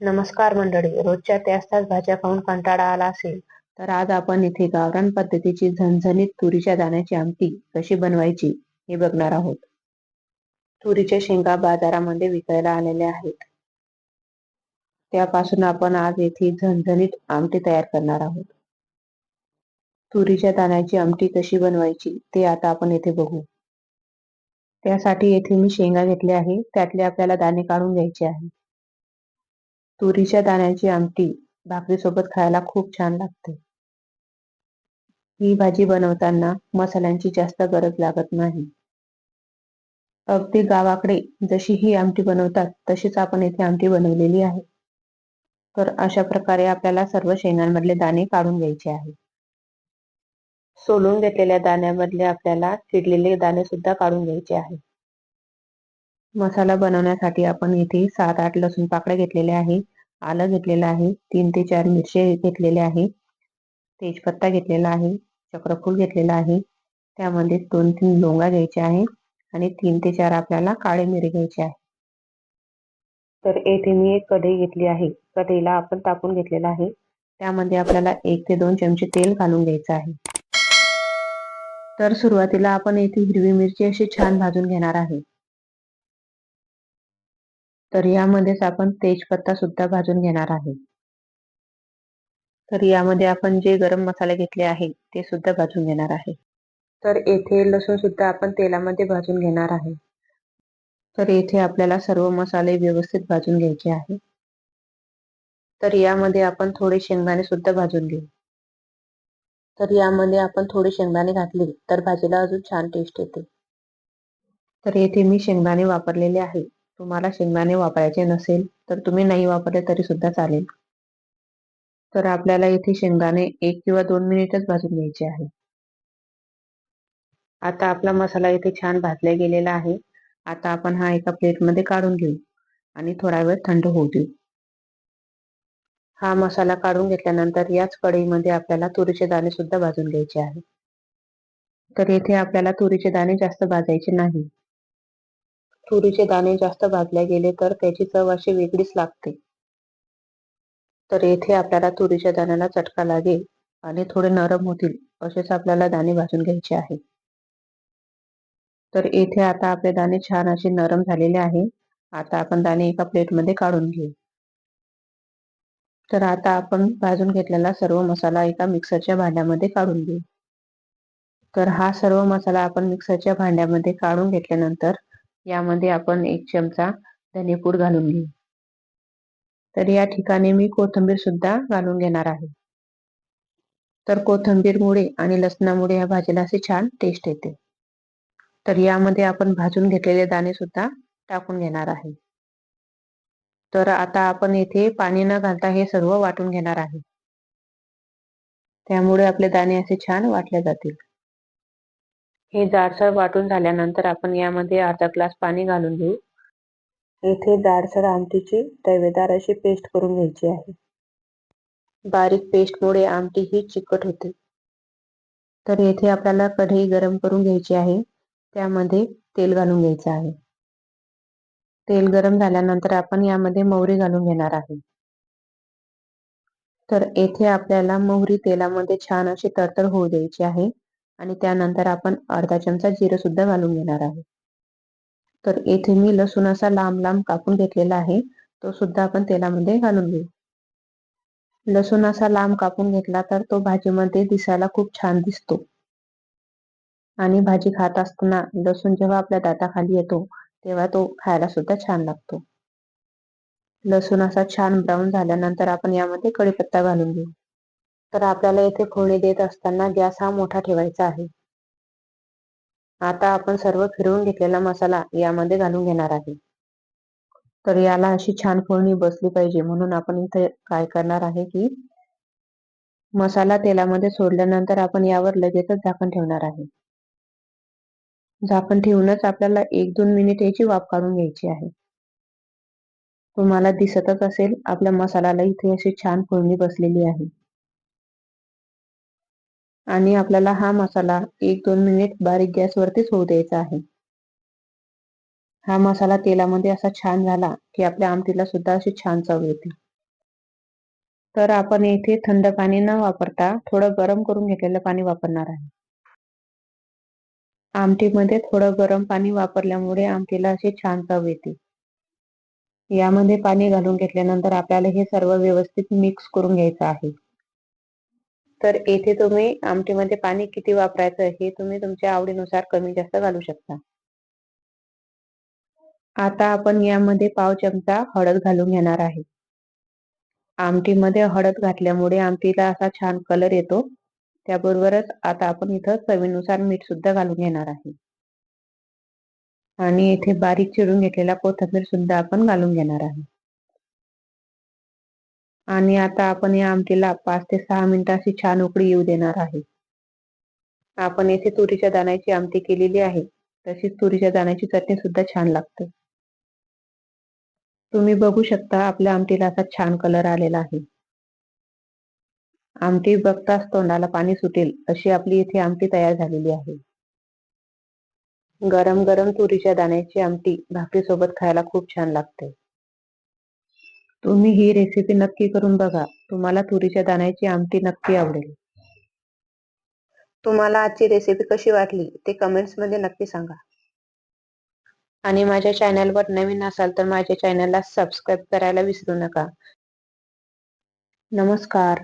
नमस्कार मंडळी रोजच्या त्याच तास भाज्या खाऊन कंटाळा आला असेल तर आज आपण इथे गावरान पद्धतीची झणझणीत तुरीच्या दाण्याची आमटी कशी बनवायची हे बघणार आहोत. तुरीच्या शेंगा बाजारामध्ये विकायला आलेल्या आहेत. त्यापासून आपण आज येथे झणझणीत आमटी तयार करणार आहोत. तुरीच्या दाण्याची आमटी कशी बनवायची ते आता आपण येथे बघू. त्यासाठी येथे मी शेंगा घेतल्या आहे त्यातले आपल्याला दाणे काढून घ्यायचे आहे तुरीच्या दाण्याची आमटी भाकरीसोबत खायला खूप छान लागते. ही भाजी बनवताना मसाल्यांची जास्त गरज लागत नाही. अगदी गावाकडे जशी ही आमटी बनवतात तशीच आपण येथे आमटी बनवलेली आहे. तर अशा प्रकारे आपल्याला सर्व शेंगांमधले दाणे काढून घ्यायचे आहे सोलून घेतलेल्या दाण्यामधले आपल्याला चिडलेले दाणे सुद्धा काढून घ्यायचे आहे मसाला बनवण्यासाठी आपण इथे सात आठ लसूण पाकळ्या घेतलेले आहे. आलं घेतलेलं आहे. तीन ते चार मिरचे घेतलेले आहे. तेजपत्ता घेतलेला आहे. चक्रफूल घेतलेला आहे. त्यामध्ये दोन तीन लोंगा घ्यायचे आहे आणि तीन ते चार आपल्याला काळे मिरे घ्यायचे आहे. तर येथे मी एक कढई घेतली आहे. कढईला आपण तापून घेतलेला आहे. त्यामध्ये आपल्याला एक ते दोन चमचे तेल घालून घ्यायचं आहे. तर सुरुवातीला आपण येथे हिरवी मिरची अशी छान भाजून घेणार आहे. तर यामध्येच आपण तेजपत्ता सुद्धा भाजून घेणार आहे. तर यामध्ये आपण जे गरम मसाले घेतले आहे ते सुद्धा भाजून घेणार आहे. तर येथे लसूण सुद्धा आपण तेलामध्ये भाजून घेणार आहे. तर येथे आपल्याला सर्व मसाले व्यवस्थित भाजून घ्यायचे आहे. तर यामध्ये आपण थोडे शेंगदाणे सुद्धा भाजून घेऊ. तर यामध्ये आपण थोडे शेंगदाणे घातले तर भाजीला अजून छान टेस्ट येते. तर येथे मी शेंगदाणे वापरलेले आहे तुम्हाला शेंगदाणे वापरायचे नसेल तर तुम्ही नाही वापरले तरी सुद्धा चालेल. तर आपल्याला इथे शेंगदाणे एक किंवा दोन मिनिटच भाजून घ्यायचे आहे. आता आपला मसाला इथे छान भाजला गेलेला आहे. आता आपण हा एका प्लेटमध्ये काढून घेऊ आणि थोडा वेळ थंड होऊ देऊ. हा मसाला काढून घेतल्यानंतर याच कढईमध्ये आपल्याला तुरीचे दाणे सुद्धा भाजून घ्यायचे आहे. तर येथे आपल्याला तुरीचे दाणे जास्त भाजायचे नाही. तुरीचे दाणे जास्त भाजले गेले तर त्याची चव अशी वेगळीच लागते. तर येथे आपल्याला तुरीच्या दाण्याला चटका लागेल आणि थोडे नरम होतील असेच आपल्याला दाणे भाजून घ्यायचे आहे. तर येथे आता आपले दाणे छान असे नरम झालेले आहे. आता आपण दाणे एका प्लेटमध्ये काढून घेऊ. तर आता आपण भाजून घेतलेला सर्व मसाला एका मिक्सरच्या भांड्यामध्ये काढून घेऊ. तर हा सर्व मसाला आपण मिक्सरच्या भांड्यामध्ये काढून घेतल्यानंतर यामध्ये आपण एक चमचा धनेपूड घालून घेऊ. तर या ठिकाणी मी कोथिंबीर सुद्धा घालून घेणार आहे. तर कोथिंबीरमुळे आणि लसणामुळे या भाजीला असे छान टेस्ट येते. तर यामध्ये आपण भाजून घेतलेले दाणे सुद्धा टाकून घेणार आहे. तर आता आपण येथे पाणी न घालता हे सर्व वाटून घेणार आहे. त्यामुळे आपले दाणे असे छान वाटले जातील. हे जाडसर वाटून झाल्यानंतर आपण यामध्ये अर्धा ग्लास पाणी घालून घेऊ. येथे जाडसर आमटीची तवेदार अशी पेस्ट करून घ्यायची आहे. बारीक पेस्टमुळे आमटी ही चिकट होते. तर येथे आपल्याला कढई गरम करून घ्यायची आहे. त्यामध्ये तेल घालून घ्यायचं आहे. तेल गरम झाल्यानंतर आपण यामध्ये मोहरी घालून घेणार आहे. तर येथे आपल्याला मोहरी तेलामध्ये छान अशी तरतर होऊ द्यायची आहे. आणि त्यानंतर आपण अर्धा चमचा जिरं सुद्धा घालून घेणार आहे. तर येथे मी लसूण असा लांब लांब कापून घेतलेला आहे. तो सुद्धा आपण तेलामध्ये घालून घेऊ. लसूण असा लांब कापून घेतला तर तो भाजीमध्ये दिसायला खूप छान दिसतो. आणि भाजी खात असताना लसूण जेव्हा आपल्या दाताखाली येतो तेव्हा तो खायला सुद्धा छान लागतो. लसूण असा छान ब्राऊन झाल्यानंतर आपण यामध्ये कढीपत्ता घालून घेऊ. तर आपल्याला येथे फोडणी देत असताना गॅस हा मोठा ठेवायचा आहे. आता आपण सर्व फिरवून घेतलेला मसाला यामध्ये घालून घेणार आहे. तर याला अशी छान फोडणी बसली पाहिजे. म्हणून आपण इथे काय करणार आहे की मसाला तेलामध्ये सोडल्यानंतर आपण यावर लगेचच झाकण ठेवणार आहे. झाकण ठेवूनच आपल्याला एक दोन मिनिट याची वाफ काढून घ्यायची आहे. तुम्हाला दिसतच असेल आपल्या मसाल्याला इथे अशी छान फोडणी बसलेली आहे. आणि आपल्याला हा मसाला एक दोन मिनिट बारीक गॅसवरतीच होऊ द्यायचा आहे. हा मसाला तेलामध्ये असा छान झाला की आपल्या आमटीला सुद्धा अशी छान चव येते. तर आपण येथे थंड पाणी न वापरता थोडं गरम करून घेतलेलं पाणी वापरणार आहे. आमटीमध्ये थोडं गरम पाणी वापरल्यामुळे आमटीला अशी छान चव येते. यामध्ये पाणी घालून घेतल्यानंतर आपल्याला हे सर्व व्यवस्थित मिक्स करून घ्यायचं आहे. तर येथे तुम्ही आमटीमध्ये पाणी किती वापरायचं हे तुम्ही तुमच्या आवडीनुसार कमी जास्त घालू शकता. आता आपण यामध्ये पाव चमचा हळद घालून घेणार आहे. आमटीमध्ये हळद घातल्यामुळे आमटीला असा छान कलर येतो. त्याबरोबरच आता आपण इथं चवीनुसार मीठ सुद्धा घालून घेणार आहे. आणि इथे बारीक चिरून घेतलेला कोथंबीर सुद्धा आपण घालून घेणार आहे. आणि आता आपण या आमटीला पाच ते सहा मिनिटं अशी छान उकळी येऊ देणार आहे. आपण येथे तुरीच्या दाण्याची आमटी केलेली आहे. तशीच तुरीच्या दाण्याची चटणी सुद्धा छान लागते. तुम्ही बघू शकता आपल्या आमटीला असा छान कलर आलेला आहे. आमटी बघताच तोंडाला पाणी सुटेल अशी आपली इथे आमटी तयार झालेली आहे. गरम गरम तुरीच्या दाण्याची आमटी भाकरीसोबत खायला खूप छान लागते. तुम्ही ही रेसिपी नक्की करून बघा. तुम्हाला तुरीच्या दाण्याची आमटी नक्की आवडेल. तुम्हाला आजची रेसिपी कशी वाटली ते कमेंट्समध्ये नक्की सांगा. आणि माझ्या चॅनलवर नवीन असाल तर माझ्या चॅनलला सबस्क्राईब करायला विसरू नका. नमस्कार.